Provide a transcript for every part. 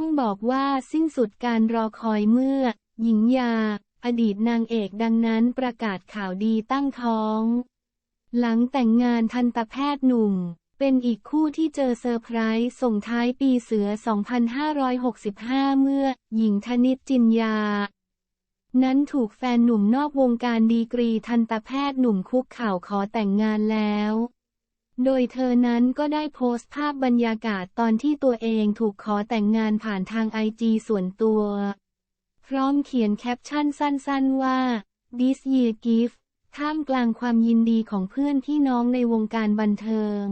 ต้องบอกว่าสิ้นสุดการรอคอยเมื่อ หญิงยา อดีตนางเอกดังนั้นประกาศข่าวดีตั้งท้อง หลังแต่งงานทันตแพทย์หนุ่ม เป็นอีกคู่ที่เจอเซอร์ไพรส์ส่งท้ายปีเสือ 2565 เมื่อ หญิงธนิตจินยา นั้นถูกแฟนหนุ่มนอกวงการดีกรีทันตแพทย์หนุ่มคุกเข่าขอแต่งงานแล้ว โดยเธอนั้นก็ได้โพสต์ภาพบรรยากาศตอนที่ตัวเองถูกขอแต่งงานผ่านทางไอจีส่วนตัว พร้อมเขียนแคปชั่นสั้นๆว่า This year gift ท่ามกลางความยินดีของเพื่อนพี่น้องในวงการบันเทิง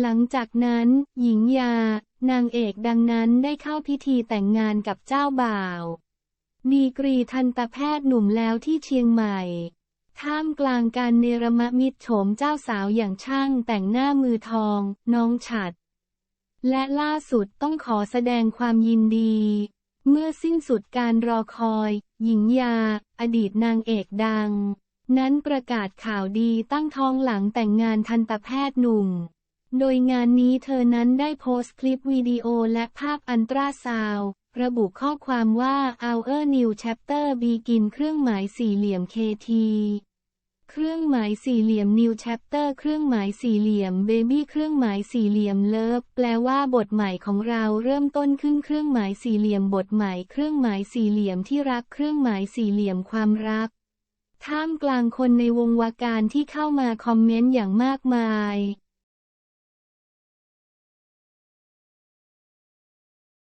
หลังจากนั้น หญิงยา นางเอกดังนั้นได้เข้าพิธีแต่งงานกับเจ้าบ่าว ดีกรีทันตแพทย์หนุ่มแล้วที่เชียงใหม่ ท่ามกลางการเนรมมิตรโฉมเจ้าสาวอย่างช่างแต่งหน้ามือทอง น้องฉัด และล่าสุดต้องขอแสดงความยินดี เมื่อสิ้นสุดการรอคอย หญิงยา อดีตนางเอกดัง นั้นประกาศข่าวดีตั้งท้องหลังแต่งงานทันตแพทย์หนุ่ม โดยงานนี้เธอนั้นได้โพสต์คลิปวิดีโอและภาพอันตราซาวระบุข้อความว่า Our New Chapter Begin เครื่องหมายสี่เหลี่ยม KT เครื่องหมายสี่เหลี่ยม New Chapter เครื่องหมายสี่เหลี่ยม Baby เครื่องหมายสี่เหลี่ยม Love แปลว่าบทใหม่ของเราเริ่มต้นขึ้นเครื่องหมายสี่เหลี่ยมบทใหม่เครื่องหมายสี่เหลี่ยมที่รักเครื่องหมายสี่เหลี่ยมความรัก ท่ามกลางคนในวงวาการที่เข้ามาคอมเมนต์อย่างมากมาย